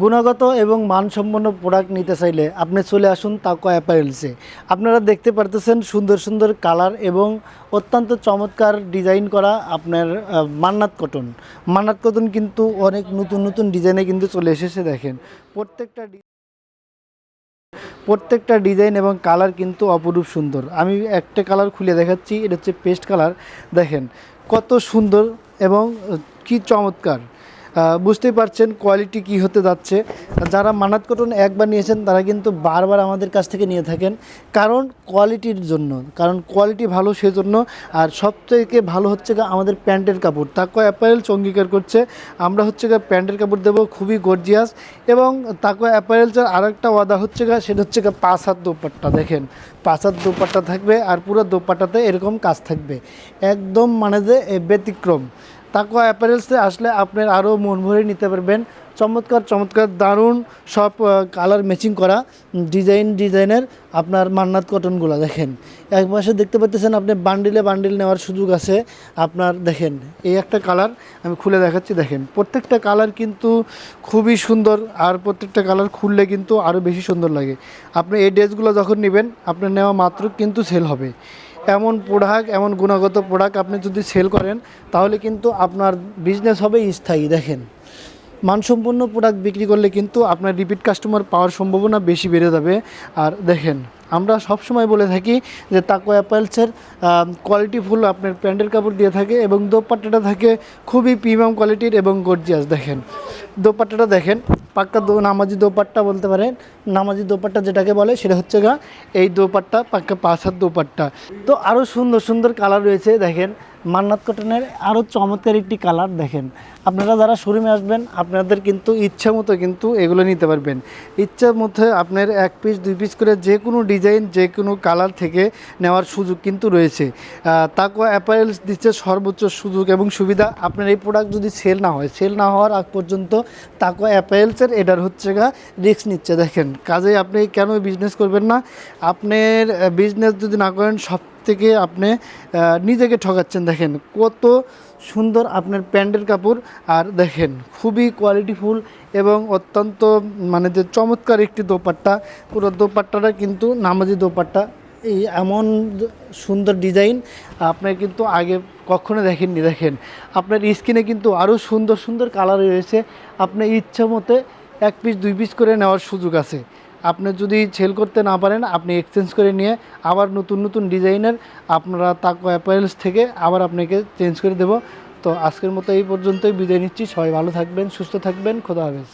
গুণগত এবং মানসম্পন্ন প্রোডাক্ট নিতে চাইলে আপনি চলে আসুন তাকো অ্যাপারেলসে আপনারা দেখতে পারতেছেন সুন্দর সুন্দর কালার এবং অত্যন্ত চমৎকার ডিজাইন করা আপনার মান্নাত কটন মান্নাত কটন কিন্তু অনেক নতুন নতুন ডিজাইনে কিন্তু চলে এসেছে দেখেন। প্রত্যেকটা প্রত্যেকটা ডিজাইন এবং কালার কিন্তু অপরূপ সুন্দর। আমি একটা কালার খুলে দেখাচ্ছি, এটা হচ্ছে পেস্ট কালার দেখেন কত সুন্দর এবং কি চমৎকার। বুঝতেই পারছেন কোয়ালিটি কি হতে যাচ্ছে। যারা মানাত কটন একবার নিয়েছেন, তারা কিন্তু বারবার আমাদের কাছ থেকে নিয়ে থাকেন। কারণ কোয়ালিটির জন্য, কারণ কোয়ালিটি ভালো সেজন্য। আর সবথেকে ভালো হচ্ছে আমাদের প্যান্টের কাপড়। তাকো অ্যাপারেল অঙ্গীকার করছে। আমরা হচ্ছে প্যান্টের কাপড় দেবো, খুবই গর্জিয়াস এবং তাকো অ্যাপারেলসের আর একটা ওয়াদা হচ্ছে সেটা হচ্ছে পাঁচ হাত দোপাট্টা, দেখেন। পাঁচ হাত দোপাট্টা থাকবে আর পুরো দোপাট্টাতে এরকম কাজ থাকবে। একদম মানে যে ব্যতিক্রম। তাকো অ্যাপারেলসে আসলে আপনার আরও মন ভরে নিতে পারবেন। চমৎকার চমৎকার, দারুণ সব কালার ম্যাচিং করা ডিজাইন ডিজাইনের আপনার মান্নাত কটনগুলো দেখেন। এক পাশে দেখতে পাচ্ছেন আপনি বান্ডিলে বান্ডিল নেওয়ার সুযোগ আছে। আপনার, দেখেন, এই একটা কালার আমি খুলে দেখাচ্ছি, দেখেন। প্রত্যেকটা কালার কিন্তু খুবই সুন্দর আর প্রত্যেকটা কালার খুললে কিন্তু আরও বেশি সুন্দর লাগে। আপনি এই ড্রেসগুলো যখন নেবেন, আপনার নেওয়া মাত্র কিন্তু সেল হবে। এমন প্রোডাক্ট এমন গুণগত প্রোডাক্ট আপনি যদি সেল করেন, তাহলে কিন্তু আপনার বিজনেস হবে স্থায়ী। দেখেন, মানসম্পন্ন প্রোডাক্ট বিক্রি করলে কিন্তু আপনার রিপিট কাস্টমার পাওয়ার সম্ভাবনা বেশি বেড়ে যাবে। আর দেখেন, আমরা সবসময় বলে থাকি যে তাকো অ্যাপেলসের কোয়ালিটিফুল আপনার প্যান্টের কাপড় দিয়ে থাকে এবং দোপাট্টাটা থাকে খুবই প্রিমিয়াম কোয়ালিটির এবং গর্জিয়াস দেখেন, দোপাট্টাটা দেখেন পাক্কা দো, নামাজি দোপাট্টা বলতে পারেন। নামাজি দোপাট্টা যেটাকে বলে, সেটা হচ্ছে গা, এই দোপাট্টা, পাক্কা পাশার দোপাট্টা। তো আরও সুন্দর সুন্দর কালার রয়েছে, দেখেন। মান্নাত কটনের আরও চমৎকার একটি কালার দেখেন। আপনারা যারা শোরুমে আসবেন আপনাদের কিন্তু ইচ্ছা মতো কিন্তু এগুলো নিতে পারবেন। ইচ্ছা মতো আপনার এক পিস দুই পিস করে যে কোনো ডিজাইন যে কোনো কালার থেকে নেওয়ার সুযোগ কিন্তু রয়েছে। আহ, তাকো অ্যাপারেলস দিচ্ছে সর্বোচ্চ সুযোগ এবং সুবিধা। আপনার এই প্রোডাক্ট যদি সেল না হয় সেল না হওয়ার আগ পর্যন্ত তাকো অ্যাপারেলসের এটার হচ্ছে গা রিস্ক নিচ্ছে। দেখেন কাজে আপনি কেন বিজনেস করবেন না? আপনার বিজনেস যদি না করেন সব থেকে আপনি নিজেকে ঠকাচ্ছেন। দেখেন কত সুন্দর আপনার প্যান্টের কাপড়। আর দেখেন খুবই কোয়ালিটিফুল এবং অত্যন্ত মানে যে চমৎকার একটি দোপাট্টা, পুরো দোপাট্টাটা কিন্তু নামাজি দোপাট্টা। এই এমন সুন্দর ডিজাইন আপনার কিন্তু আগে কখনো দেখেননি। দেখেন আপনার স্কিনে কিন্তু আরও সুন্দর সুন্দর কালার রয়েছে। আপনার ইচ্ছা মতে এক পিস দুই পিস করে নেওয়ার সুযোগ আছে। আপনি যদি সেল করতে না পারেন, আপনি এক্সচেঞ্জ করে নিয়ে আবার নতুন নতুন ডিজাইনের আপনারা তাকো অ্যাপারেলস থেকে আবার আপনাকে চেঞ্জ করে দেব। তো আজকের মতো এই পর্যন্তই, বিদায় নিচ্ছি। সবাই ভালো থাকবেন, সুস্থ থাকবেন, খোদা হাফেজ।